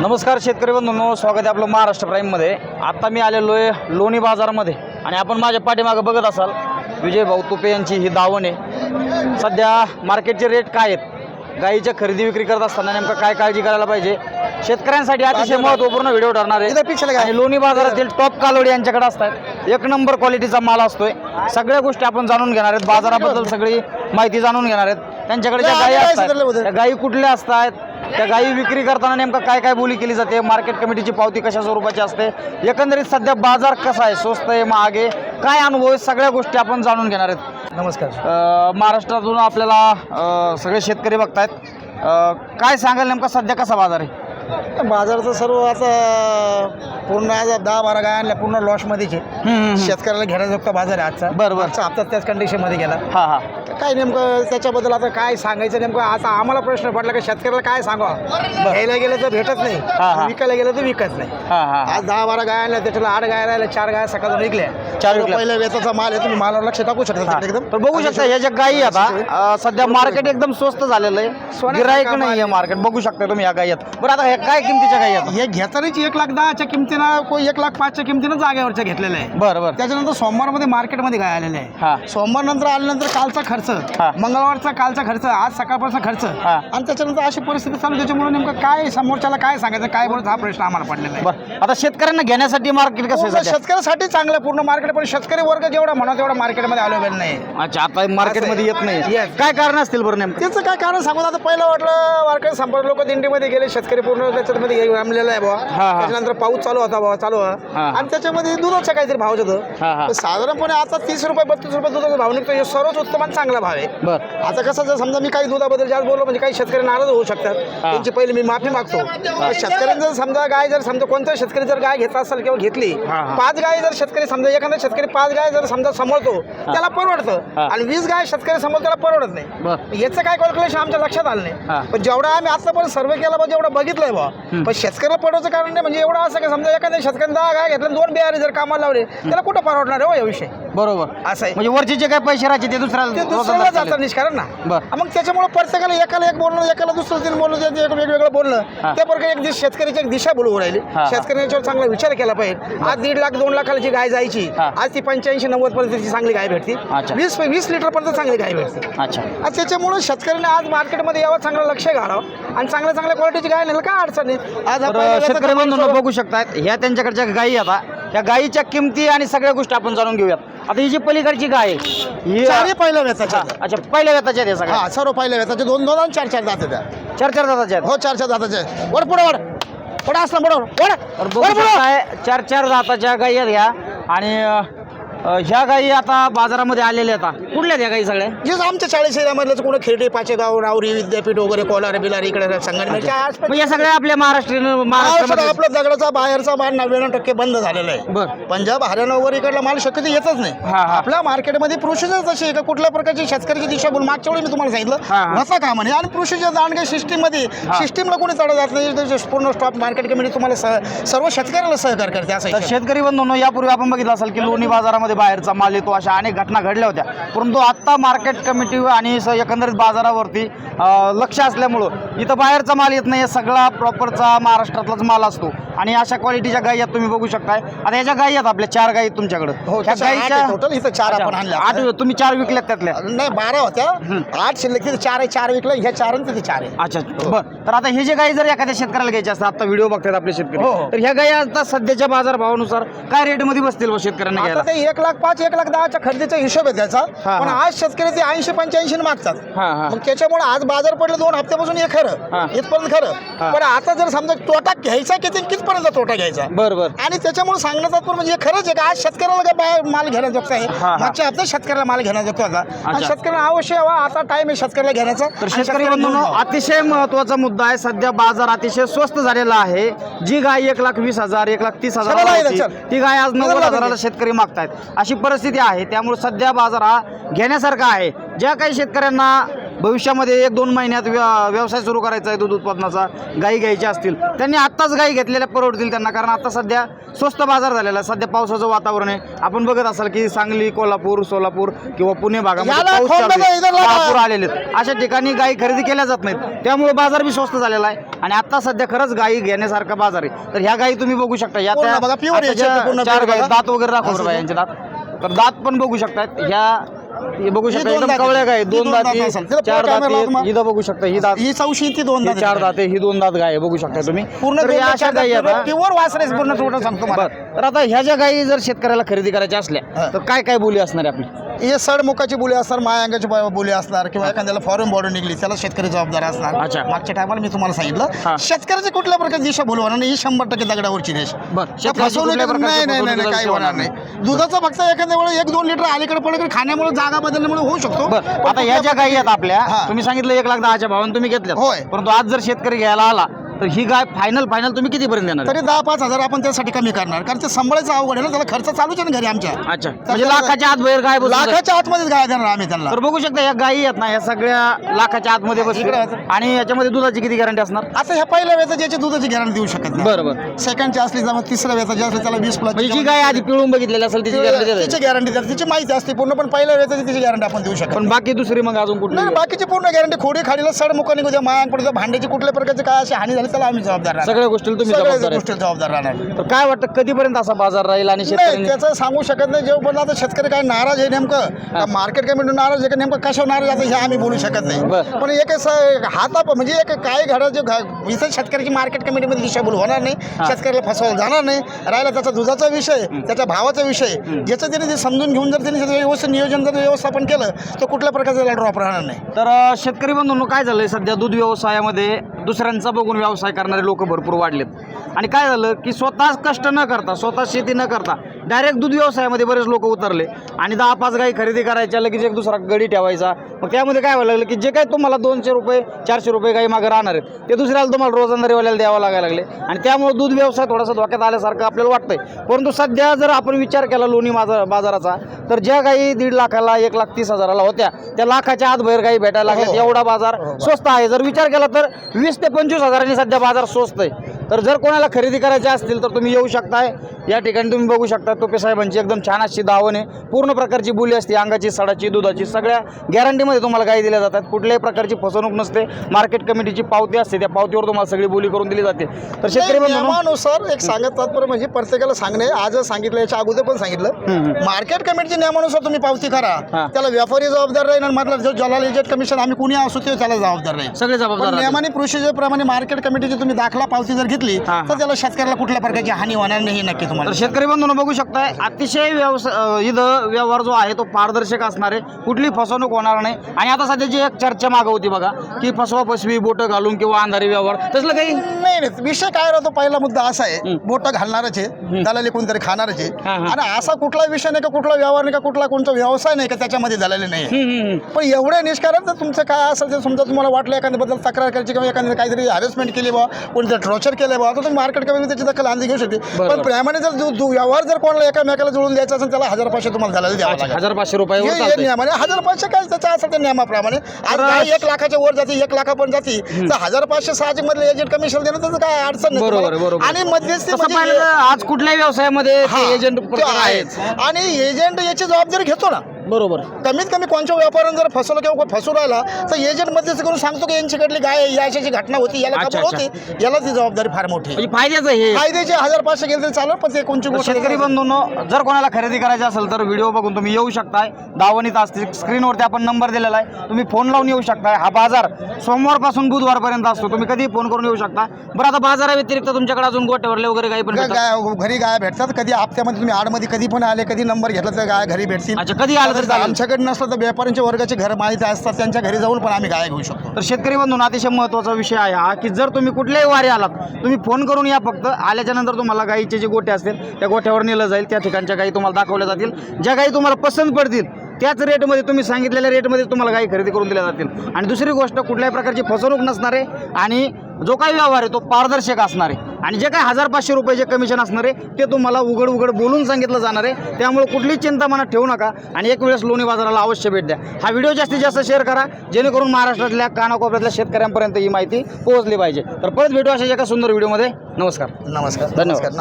नमस्कार शेतकरी बंधूंनो स्वागत आहे आपलं महाराष्ट्र प्राईममध्ये आत्ता मी आलेलो आहे लोणी बाजारामध्ये आणि आपण माझ्या पाठीमागं बघत असाल विजय भाऊ तुपे यांची ही दावण आहे. सध्या मार्केटचे रेट काय आहेत? गाईच्या खरेदी विक्री करत असताना नेमकं काय काळजी करायला पाहिजे? शेतकऱ्यांसाठी अतिशय महत्त्वपूर्ण व्हिडिओ ठरणार आहे. आणि लोणी बाजारातील टॉप कालोडी यांच्याकडे असतात. एक नंबर क्वालिटीचा माल असतोय. सगळ्या गोष्टी आपण जाणून घेणार आहेत. बाजाराबद्दल सगळी माहिती जाणून घेणार आहेत. त्यांच्याकडे ज्या गायी असतात त्या गायी कुठल्या असतात? त्या गायी विक्री करताना नेमकं काय काय बोली केली जाते? मार्केट कमिटीची पावती कशा स्वरूपाची असते? एकंदरीत सध्या बाजार कसा आहे? स्वस्त आहे महाग आहे? काय अनुभव आहे? सगळ्या गोष्टी आपण जाणून घेणार आहेत. नमस्कार. महाराष्ट्रातून आपल्याला सगळे शेतकरी बघतायत. काय सांगाल नेमका? सध्या कसा बाजार आहे? बाजाराचं सर्व आता पूर्ण आज दहा बारा गाय आणल्या पूर्ण लॉसमध्येच आहे. शेतकऱ्याला घेण्याजोगता बाजार आहे आजचा. बरं, बरं. आजचा हप्ता त्याच कंडिशनमध्ये गेला. हा हा. काय नेमकं त्याच्याबद्दल आता काय सांगायचं नेमकं? आता आम्हाला प्रश्न पडला की शेतकऱ्याला काय सांगावं? घ्यायला गेलं तर भेटत नाही. विकायला गेलं तर विकत नाही. हा हा आज दहा बारा गाय आणल्या त्याच्याला आठ गाय राहिल्या चार गाय सकाळून विकल्या चार विकल्या. पहिल्या माल आहे तुम्ही मालावर लक्ष टाकू शकता एकदम. तर बघू शकता ह्या ज्या गायी आता अ, सध्या मार्केट एकदम स्वस्त झालेलं आहे. सोन्यासारखा माल नाही आहे. मार्केट बघू शकता तुम्ही या गायी आहेत बरं आता ह्या काय किमतीच्या गायी आहेत? हे घेतानाच एक लाख दहाच्या किमतीनं एक लाख पाचच्या किमतीनं जागेवरच्या घेतलेल्या आहे. बरं बरं. त्याच्यानंतर सोमवारमध्ये मार्केटमध्ये काय आलेले हा. आहे. सोमवार नंतर आल्यानंतर कालचा खर्च हा. मंगळवारचा कालचा खर्च आज सकाळपासून खर्च. हा. आणि त्याच्यानंतर अशी परिस्थिती चालू त्याच्यामुळे नेमकं काय समोरच्याला काय सांगायचं काय बोलत हा प्रश्न आम्हाला पडलेला आहे. बरं. आता शेतकऱ्यांना घेण्यासाठी मार्केट कसं आहे पूर्ण सध्या? शेतकऱ्यासाठी चांगलं पूर्ण मार्केट पण शेतकरी वर्ग जेवढा म्हणा तेवढा मार्केटमध्ये अवेलेबल नाही. अच्छा आता मार्केटमध्ये येत नाही. Yes. काय कारण असतील बरं नेमकं? त्याचं काय कारण सांगू? आता पहिलं वाटलं मार्केट संपर्क लोक दिंडीमध्ये गेले शेतकरी पूर्ण त्याच्यामध्ये रमलेला आहे बाबा हा. त्याच्यानंतर पाऊस चालू होता बाबा चालू हा. आहे आणि त्याच्यामध्ये दुधाचा काहीतरी भाव हा, हा. होतं साधारणपणे आता तीस रुपये बत्तीस रुपये दुधाचा भाव निघतो हे सर्वच उत्तम आणि चांगला भाव आहे. बरं. आता कसं जर समजा मी काही दुधाबद्दल जास्त बोललो म्हणजे काही शेतकरी नाराज होऊ शकतात. त्यांची पहिली मी माफी मागतो. शेतकऱ्यांनी जर समजा गाय जर समजा कोणता शेतकरी जर गाय घेतला असेल किंवा घेतली हा, हा. पाच गाय जर शेतकरी समजा एखादा शेतकरी पाच गाय जर समजा सांभाळतो त्याला परवडतं. आणि वीस गाय शेतकरी सांभाळतो त्याला परवडत नाही. याचं काय कॅल्क्युलेशन आमच्या लक्षात आलं. नाही. पण जेवढा आम्ही आतापर्यंत सर्वे केला बा जेवढं बघितलंय बा. पण शेतकऱ्याला पडवायचं कारण नाही म्हणजे एवढं असं की समजा एखाद्या शेतकऱ्याने दहा गाय घेतल्या दोन बिहारी जर कामाला लावले त्याला कुठं परवडणार आहे हो या विषय? बरोबर. असं आहे म्हणजे वरचे जे काय पैसे राहायचे ते ते दुसऱ्याला दुसऱ्याला रोजंदारी जातं निष्कारण ना. बरं. मग त्याच्यामुळे प्रत्येकाला एकाला एक बोलणं एकाला दुसरं तीन बोलणं ते एक वेगवेगळं हा. बोलणं त्या प्रकारे एक दिश शेतकऱ्याची एक दिशा बोलवून राहिली. हा. शेतकऱ्याने याच्यावर चांगला विचार केला पाहिजे. आज दीड लाख दोन लाखाला जी गाय जायची. हा. आज ती पंच्याऐंशी नव्वद पर्यंतची चांगली गाय भेटते. अच्छा. वीस वीस लिटर पर्यंत चांगली गाय भेटते. अच्छा. आज त्याच्यामुळे शेतकऱ्यांनी आज मार्केटमध्ये यावं चांगलं लक्ष घालावं. आणि चांगल्या चांगल्या क्वालिटीची गाय नेलं काय अडचण नाही. आज तर आपण शेतकरी बंधूंनो बघू शकतात ह्या त्यांच्याकडच्या गायी आता ह्या गायीच्या किमती आणि सगळ्या गोष्टी आपण जाणून घेऊयात. आता ही जी पलीकडची गाय आहे, ही चारही पहिल्या हा, अच्छा पहिल्या व्यताच्या आहेत सगळ्या. हा सर्व पहिल्या वेचाचे दोन दोन आणि चार चार जाते त्या. चार चार दाताच्या आहेत. हो चार चार जाताचे वर पुढे वड. पुढे असला पुढे वड. तर बघू शकताय चार चार दाताच्या गायी आहेत आणि अ, ह्या गायी आता बाजारामध्ये आलेल्या आहेत आता. कुठल्या ह्या गायी सगळ्या जे आमच्या चाळीस एरियामधलं कोणी खिरडी पाचेगाव रावरी विद्यापीठ वगैरे कोलार बिलार इकडे आसपास मग या सगळ्या आपल्या महाराष्ट्रीयन सर, महाराष्ट्रामध्ये आपला दगडाचा बाहेरचा माल नव्याण्णव टक्के बंद झालेला आहे बरं पंजाब हरियाणा वगैरे इकडला माल शक्यतो येतच नाही हा, हा. आपल्या मार्केटमध्ये प्रोसिजर आहे का कुठल्या प्रकारची शेतकऱ्याची दिशा बोल मागच्या वेळी मी तुम्हाला हा, सांगितलं हा. नसा का म्हणे आणि प्रोसिजर दांडगे सिस्टीममध्ये हा. सिस्टीमला कोणी चढ जात नाही त्याचे पूर्ण स्टॉप मार्केट कमिटी तुम्हाला सह- सर्व शेतकऱ्याला सहकार्य करते असं तर आहे. शेतकरी बंधूंनो यापूर्वी आपण बघितलं असेल की लोणी बाजारामध्ये बाहेरचा माल येतो अशा अनेक घटना घडल्या होत्या. परंतु आत्ता मार्केट कमिटी आणि स- एकंदरीत बाजारावरती लक्ष असल्यामुळं इथं बाहेरचा माल येत नाही सगळा प्रॉपरचा महाराष्ट्रातलाच माल असतो. आणि अशा क्वालिटीच्या गायी आहेत तुम्ही बघू शकताय. आता ह्याच्या गायी आहेत आपल्या चार गायी तुमच्याकडे. हो इथं चार आपण आणल्या आठ तुम्ही चार विकल्यात त्यातल्या? नाही बारा होत्या. आठ शिल्लक तिथे चार आहे चार विकलं ह्या चार तिथे चार आहे. अच्छा बरं. तर आता हे जे गाई जर एखाद्या शेतकऱ्याला घ्यायचे असतात आता व्हिडिओ बघतात आपले शेतकरी. हो, हो. तर ह्या गाई आता सध्याच्या बाजारभावानुसार काय रेटमध्ये बसतील शेतकऱ्यांना घ्यायला? ते एक लाख पाच एक लाख दहाच्या खरेदीचा हिशोब आहे त्याचा हा, पण हा. आज शेतकरी ते ऐंशी पंच्याऐंशी मागतात हा हा मग त्याच्यामुळे आज बाजार पडले दोन हप्त्यापासून हे हा. खरं इथपर्यंत हा. खरं पण आता जर समजा तोटा घ्यायचा किती कितपर्यंत तोटा घ्यायचा बरं बरं आणि त्याच्यामुळे सांगण्यात तात्पर्य म्हणजे हे खरंच आहे का आज शेतकऱ्याला काय बाहेर माल घेण्याजोगता आहे हा. मागच्या हप्त्यात शेतकऱ्याला माल घेण्याजोगता होता आणि अच्छा. शेतकऱ्याला अवश्य हवा आता टाइम आहे शेतकऱ्याला घेण्याचा तर आणि शेतकरी शेतकऱ्याला बंधूंनो. अतिशय महत्त्वाचा मुद्दा आहे सध्या बाजार अतिशय स्वस्त झालेला आहे जी गाय एक लाख वीस हजार एक लाख तीस हजार चला चल. ती गाय आज नव्वद चला. हजाराला शेतकरी मागतायत अशी परिस्थिती आहे. त्यामुळे सध्या बाजार हा घेण्यासारखा आहे. ज्या काही शेतकऱ्यांना भविष्यामध्ये एक दोन महिन्यात व्य- व्यवसाय सुरू करायचा आहे दूध उत्पादनाचा. गाई घ्यायची असतील. त्यांनी आत्ताच गाई घेतलेल्या परवडतील त्यांना. कारण आता सध्या स्वस्त बाजार झालेला आहे. सध्या पावसाचं वातावरण आहे. आपण बघत असाल की सांगली कोल्हापूर सोलापूर किंवा पुणे भागामध्ये आलेले अशा ठिकाणी गाई खरेदी केल्या जात नाहीत. त्यामुळे बाजार बी स्वस्त झालेला आहे. आणि आता सध्या खरंच गाई घेण्यासारखा बाजार आहे. तर ह्या गाई तुम्ही बघू शकता. या. दात वगैरे दाखव असं बरं यांचे दात. तर दात पण बघू शकतात ह्या हे बघू शकता एकदम कवळ्या. ही दोन दात चार दात इथं बघू शकता ही दात. ही चौशी ती दोन ही दात चार दात ही दोन दात गाय बघू शकता तुम्ही. पूर्ण अशा गायी आता प्युअर वासरेस पूर्ण थोडं सांगतो मला. तर आता ह्या ज्या गायी जर शेतकऱ्याला खरेदी करायच्या असल्या हा. तर काय काय बोली असणार आपली? हे सडमुखाची बोली असणार मायांगाची बोली असणार किंवा एखाद्याला फॉरेन बॉर्डर निघली त्याला शेतकरी जबाबदार असणार. अच्छा. मागच्या टायमाला मी तुम्हाला. सांगितलं शेतकऱ्याची कुठल्या प्रकारची दिशा बोलवणार नाही ही शंभर टक्के दगडावरची देश बरं. शेतकऱ्याची फसवणूक कुठल्या नाही नाही नाही फसवणुकीचा काही होणार नाही. दुधाचं फक्त एखाद्या वेळेस एक दोन लिटर अलीकडे पलीकडे खाण्यामुळे जागा बदलल्यामुळे होऊ शकतो. बरं. पण आता ह्या ज्या गायी आहेत आपल्या हा. तुम्ही सांगितलं एक लाख दहाच्या भावाने तुम्ही घेतल्या होय. परंतु आज जर शेतकरी घ्यायला आला तर ही गाय फायनल फायनल तुम्ही कितीपर्यंत देणार तरी दहा पाच हजार आपण त्यासाठी कमी करणार. कारण ते सांभाळायचं अवघड आहे ना त्याला खर्च चालूच आहे ना घरी आमच्या. अच्छा. म्हणजे त्याला- लाखाच्या आत बाहेर गाय बसून जाईल. लाखाच्या आतमध्येच गाय देणार आम्ही त्यांना. तर बघू शकता या गायी आहेत ना या सगळ्या लाखाच्या आतमध्ये इकडे बसतील. आहेत. आणि याच्यामध्ये दुधाची किती गॅरंटी असणार? आता ह्या पहिल्या वेळेस ज्याची दुधाची गॅरंटी देऊ शकत नाही. बरं बरं. सेकंडची असली जमा तिसऱ्या वेळेचा असली त्याला वीस प्लस म्हणजे जी गाय आधी पिळून बघितलेली असेल तिची गॅरंटी तिची गॅरंटी देतात तिची माहिती असते पूर्ण पण पहिल्या वेळेची तिची गॅरंटी आपण देऊ शकत पण बाकी दुसरी मग अजून कुठली? नाही बाकीची पूर्ण गॅरंटी खोडी खाडीला सड मुखाने उद्या मायांक पडतं भांड्याची कुठल्या प्रकारची काय अशी हानी झाली त्याला आम्ही जबाबदार राहणार. सगळ्या गोष्टीला तुम्ही सगळ्या जबाबदार जबाबदार राहणार. तर काय वाटतं कधीपर्यंत असा बाजार राहील आणि नाही शेतकऱ्यांनी त्याचं सांगू शकत नाही जेव्हा पण आता शेतकरी काय नाराज आहे नेमकं? मार्केट कमिटी नाराज आहे का नेमकं? कशावर नाराज आहे हे आम्ही बोलू शकत नाही. बरं. पण एक असं हाता म्हणजे एक काय घडा जे घ- इथं शेतकऱ्याची मार्केट कमिटीमध्ये दिशाभूल होणार नाही. शेतकऱ्याला फसवलं जाणार नाही. राहिला त्याचा दुधाचा विषय त्याच्या भावाचा विषय. ज्याचं त्याने ते समजून घेऊन जर त्याने त्याचं व्यवस्थित नियोजन जर व्यवस्थापन केलं तर कुठल्या प्रकारचा ड्रॉप राहणार नाही. तर अ, शेतकरी बंधूंनो काय झालंय? सध्या दूध व्यवसायामध्ये दुसऱ्यांचा बघून व्यवसाय करणारे लोक भरपूर वाढलेत. आणि काय झालं की स्वतः कष्ट न करता स्वतः शेती न करता डायरेक्ट दूध व्यवसायामध्ये बरेच लोक उतरले. आणि दहा पाच गाई खरेदी करायच्या लगेच एक दुसरा गडी ठेवायचा. मग त्यामध्ये काय व्हायला लागलं की जे काही तुम्हाला दोनशे रुपये चारशे रुपये गाई मागे राहणार आहेत ते दुसऱ्याला तुम्हाला रोजंदारीवाल्याला द्यावं लागायला लागले. आणि त्यामुळे दूध व्यवसाय थोडासा धोक्यात आल्यासारखं आपल्याला वाटतंय. परंतु सध्या जर आपण विचार केला लोणी बाजार बाजाराचा तर ज्या गाई दीड लाखाला एक लाख तीस हजाराला होत्या त्या लाखाच्या आत बाहेर गाई भेटायला लागल्यात हो. एवढा बाजार स्वस्त आहे. जर विचार केला तर वीस ते पंचवीस हजारांनी सध्या बाजार स्वस्त आहे. तर जर कोणाला खरेदी करायची असतील तर तुम्ही येऊ शकताय. या ठिकाणी तुम्ही बघू शकता टोपे साहेबांची एकदम छान अशी दावण. आहे पूर्ण प्रकारची बोली असते अंगाची सडाची दुधाची सगळ्या गॅरंटीमध्ये तुम्हाला गाई दिल्या जातात. कुठल्याही प्रकारची फसवणूक नसते. मार्केट कमिटीची पावती असते त्या पावतीवर तुम्हाला सगळी बोली करून दिली जाते. तर शेतकरी नियमानुसार एक सांगत तात्पर्य म्हणजे प्रत्येकाला सांगणे. आजच सांगितलं याच्या अगोदर पण सांगितलं. मार्केट कमिटीच्या नियमानुसार तुम्ही पावती. करा. त्याला व्यापारी जबाबदार राहील आणि म्हटलं जो जलाल एजंट कमिशन आम्ही कुणी असू ते त्याला जबाबदार राहील. सगळे जबाबदार. नियमाने प्रोसिजर प्रमाणे मार्केट कमिटीची तुम्ही दाखला पावती जर घेतली हा. तर त्याला शेतकऱ्याला कुठल्या प्रकारची हानी होणार नाही हे नक्की तर तुम्हाला शेतकरी बंधूंनो बघू शकताय अतिशय व्यवसाय इथं व्यवहार जो आहे तो पारदर्शक असणार आहे कुठली फसवणूक होणार नाही आणि आता सध्याची एक चर्चा मागं होती बघा की फसवा फसवी बोटं घालून किंवा अंधारी व्यवहार तसलं काही नाही नाही विषय काय राहतो पहिला मुद्दा असा आहे. बोट घालणारच आहे दलाली कोणतरी खाणारच आहे. आणि असा कुठला विषय नाही का कुठला व्यवहार नाही का कुठला कोणता व्यवसाय नाही का त्याच्यामध्ये झालेले नाही. पण एवढे निष्कारण तर तुमचं काय असेल ते समजा तुम्हाला वाटलं एखाद्याबद्दल तक्रार करायची किंवा एखाद्या काहीतरी हॅरेसमेंट केली बा कोणी जर ट्रॉचर केलं बा. तर तुम्ही मार्केट कमी त्याची दखल अंदी घेऊ शकते. पण प्रेमाने जर व्यवहार जर कोणाला एकामेकाला जुळून द्यायचा असेल त्याला हजार पाचशे तुम्हाला झालेलं द्यावं हजार पाचशे रुपये नियमाने. हजार पाचशे काय त्याच्या असेल त्या नियमाप्रमाणे. आज एक लाखाच्या वर जाते एक लाखापर्यंत जाते. तर हजार पाचशे साहजिक मधले एजंट कमिशन देणं त्याचं काय अडचण नाही बरोबर. आणि मध्यस्थी म्हणजे आज कुठल्याही व्यवसायामध्ये एजंट ते आहेच. आणि एजंट याची जबाबदारी घेतो ना. बरोबर. कमीत कमी कोणत्या व्यापाऱ्यानं जर फसवलं किंवा फसू राहिला तर एजंट मध्यस्थी करून सांगतो की यांच्याकडली गाय आहे, या अशाची घटना होती याला अच्छा, खबर होती. याला ती जबाबदारी फार मोठी आहे. म्हणजे फायद्याचं हे. कायद्याचे हजार पाचशे गेले तरी चालेल पण ते कोणची तर गोष्ट शेतकरी बंधूंनो जर कोणाला खरेदी करायची असेल तर व्हिडिओ बघून तुम्ही येऊ शकताय. दावणीत असते स्क्रीनवरती आपण नंबर दिलेला आहे. तुम्ही फोन लावून येऊ शकताय. हा बाजार सोमवारपासून बुधवारपर्यंत असतो. तुम्ही कधी फोन करून येऊ शकता. बरं आता बाजाराव्यतिरिक्त तुमच्याकडे अजून गोट्यावरले वगैरे काही पण भेटतात? गाय घरी गाय भेटतात. कधी हप्त्यामध्ये तुम्ही आडमध्ये कधी पण आले कधी नंबर घेतला तर गाय घरी भेटतील. अच्छा कधी आलं तरी चालेल आमच्याकडे नसलं तर व्यापाऱ्यांच्या वर्गाचे घर माहिती असतात त्यांच्या घरी जाऊन पण आम्ही गाय घेऊ शकतो. तर शेतकरी बंधूंनो अतिशय महत्त्वाचा विषय आहे हा की जर तुम्ही कुठल्याही वारी आलात तुम्ही फोन करून या फक्त. आल्याच्यानंतर तुम्हाला गाईचे जे गोटे असतील त्या गोठ्यावर नेलं जाईल त्या ठिकाणच्या गाई तुम्हाला दाखवल्या जातील. ज्या गाई तुम्हाला पसंत पडतील त्याच रेटमध्ये तुम्ही सांगितलेल्या रेटमध्ये तुम्हाला गाई खरेदी करून दिल्या जातील. आणि दुसरी गोष्ट कुठल्याही प्रकारची फसवणूक नसणार आणि जो काही व्यवहार आहे तो पारदर्शक असणार आहे. आणि जे काही हजार पाचशे रुपये जे कमिशन असणार आहे ते तुम्हाला उघड उघड बोलून सांगितलं जाणार आहे. त्यामुळे कुठलीच चिंता मनात ठेवू नका आणि एक वेळेस लोणी बाजाराला अवश्य भेट द्या. हा व्हिडिओ जास्तीत जास्त शेअर करा जेणेकरून महाराष्ट्रातल्या कानाकोपऱ्यातल्या शेतकऱ्यांपर्यंत ही माहिती पोहोचली पाहिजे. तर परत भेटू अशा एका सुंदर व्हिडिओमध्ये नमस्कार. नमस्कार. धन्यवाद. नमस्कार.